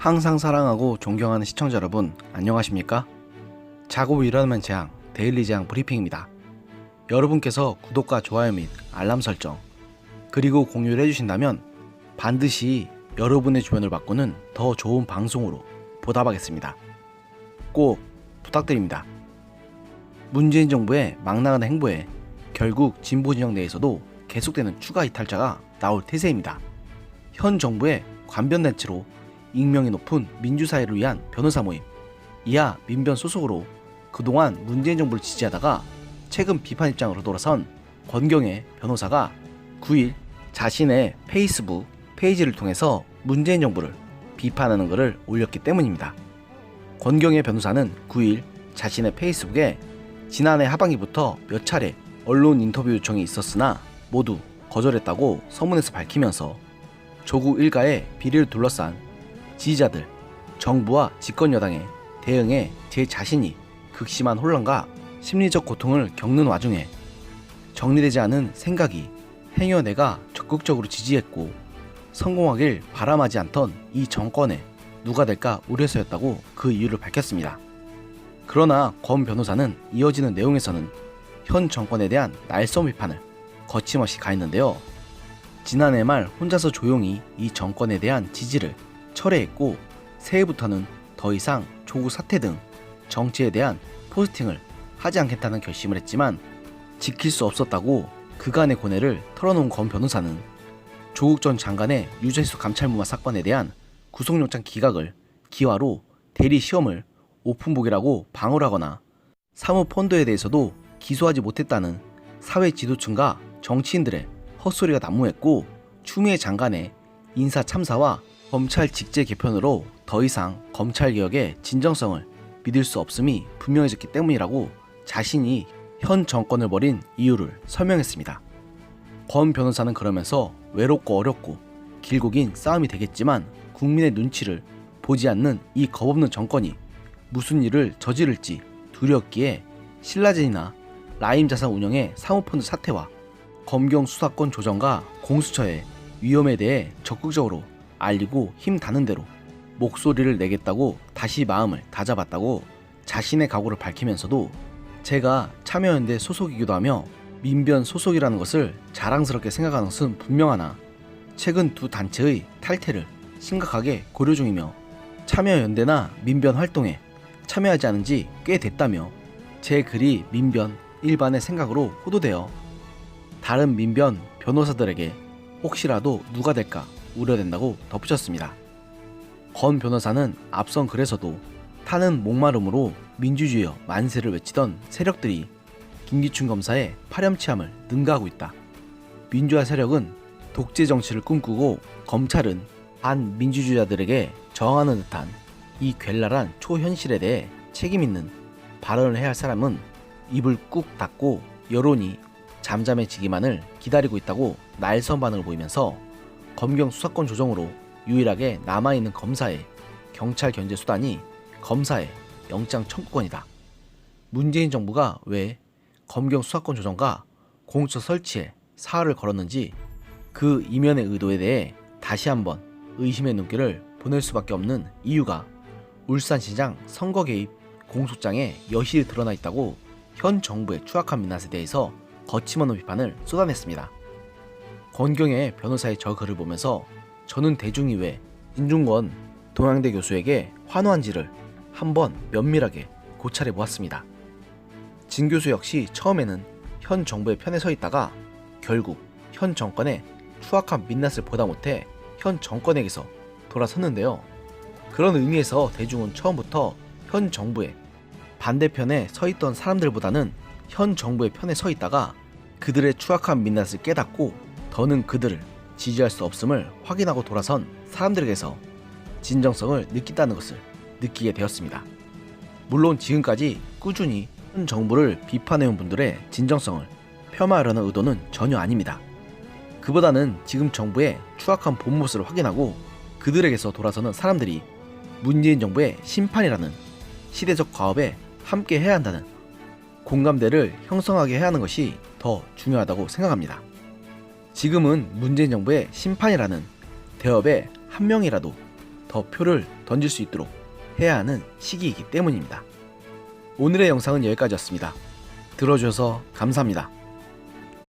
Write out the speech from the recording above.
항상 사랑하고 존경하는 시청자 여러분, 안녕하십니까? 자고 일어나면 재앙, 데일리 재앙 브리핑입니다. 여러분께서 구독과 좋아요 및 알람 설정, 그리고 공유를 해주신다면 반드시 여러분의 주변을 바꾸는 더 좋은 방송으로 보답하겠습니다. 꼭 부탁드립니다. 문재인 정부의 막 나가는 행보에 결국 진보 진영 내에서도 계속되는 추가 이탈자가 나올 태세입니다. 현 정부의 관변단체로 익명이 높은 민주사회를 위한 변호사 모임 이하 민변 소속으로 그동안 문재인 정부를 지지하다가 최근 비판 입장으로 돌아선 권경의 변호사가 9일 자신의 페이스북 페이지를 통해서 문재인 정부를 비판하는 것을 올렸기 때문입니다. 권경의 변호사는 9일 자신의 페이스북에 지난해 하반기부터 몇 차례 언론 인터뷰 요청이 있었으나 모두 거절했다고 서문에서 밝히면서 조국 일가의 비리를 둘러싼 지지자들, 정부와 집권 여당의 대응에 제 자신이 극심한 혼란과 심리적 고통을 겪는 와중에 정리되지 않은 생각이 행여 내가 적극적으로 지지했고 성공하길 바람하지 않던 이 정권에 누가 될까 우려서였다고 그 이유를 밝혔습니다. 그러나 권 변호사는 이어지는 내용에서는 현 정권에 대한 날선 비판을 거침없이 가했는데요. 지난해 말 혼자서 조용히 이 정권에 대한 지지를 철회했고 새해부터는 더 이상 조국 사태 등 정치에 대한 포스팅을 하지 않겠다는 결심을 했지만 지킬 수 없었다고 그간의 고뇌를 털어놓은 권 변호사는 조국 전 장관의 유재수 감찰무마 사건에 대한 구속영장 기각을 기화로 대리 시험을 오픈북이라고 방어를 하거나 사모펀드에 대해서도 기소하지 못했다는 사회 지도층과 정치인들의 헛소리가 난무했고 추미애 장관의 인사 참사와 검찰 직제 개편으로 더 이상 검찰 개혁의 진정성을 믿을 수 없음이 분명해졌기 때문이라고 자신이 현 정권을 벌인 이유를 설명했습니다. 권 변호사는 그러면서 외롭고 어렵고 길고 긴 싸움이 되겠지만 국민의 눈치를 보지 않는 이 겁없는 정권이 무슨 일을 저지를지 두렵기에 신라젠이나 라임 자산 운영의 사모펀드 사태와 검경 수사권 조정과 공수처의 위험에 대해 적극적으로 알리고 힘 닿는 대로 목소리를 내겠다고 다시 마음을 다잡았다고 자신의 각오를 밝히면서도 제가 참여연대 소속이기도 하며 민변 소속이라는 것을 자랑스럽게 생각하는 것은 분명하나 최근 두 단체의 탈퇴를 심각하게 고려 중이며 참여연대나 민변 활동에 참여하지 않은 지 꽤 됐다며 제 글이 민변 일반의 생각으로 호도되어 다른 민변 변호사들에게 혹시라도 누가 될까 우려된다고 덧붙였습니다. 권 변호사는 앞선 글에서도 타는 목마름으로 민주주의여 만세를 외치던 세력들이 김기춘 검사의 파렴치함을 능가하고 있다. 민주화 세력은 독재 정치를 꿈꾸고 검찰은 반민주주의자들에게 저항하는 듯한 이 괴랄한 초현실에 대해 책임 있는 발언을 해야 할 사람은 입을 꾹 닫고 여론이 잠잠해지기만을 기다리고 있다고 날선 반응을 보이면서 검경 수사권 조정으로 유일하게 남아있는 검사의 경찰 견제 수단이 검사의 영장 청구권이다. 문재인 정부가 왜 검경 수사권 조정과 공수처 설치에 사활을 걸었는지 그 이면의 의도에 대해 다시 한번 의심의 눈길을 보낼 수밖에 없는 이유가 울산시장 선거 개입 공소장에 여실히 드러나 있다고 현 정부의 추악한 민낯에 대해서 거침없는 비판을 쏟아냈습니다. 권경의 변호사의 저 글을 보면서 저는 대중이 왜 인중권 동양대 교수에게 환호한지를 한번 면밀하게 고찰해 보았습니다. 진 교수 역시 처음에는 현 정부의 편에 서 있다가 결국 현 정권의 추악한 민낯을 보다 못해 현 정권에게서 돌아섰는데요. 그런 의미에서 대중은 처음부터 현 정부의 반대편에 서 있던 사람들보다는 현 정부의 편에 서 있다가 그들의 추악한 민낯을 깨닫고 더는 그들을 지지할 수 없음을 확인하고 돌아선 사람들에게서 진정성을 느낀다는 것을 느끼게 되었습니다. 물론 지금까지 꾸준히 현 정부를 비판해온 분들의 진정성을 폄하하려는 의도는 전혀 아닙니다. 그보다는 지금 정부의 추악한 본 모습을 확인하고 그들에게서 돌아서는 사람들이 문재인 정부의 심판이라는 시대적 과업에 함께 해야 한다는 공감대를 형성하게 해야 하는 것이 더 중요하다고 생각합니다. 지금은 문재인 정부의 심판이라는 대업에 한 명이라도 더 표를 던질 수 있도록 해야 하는 시기이기 때문입니다. 오늘의 영상은 여기까지였습니다. 들어주셔서 감사합니다.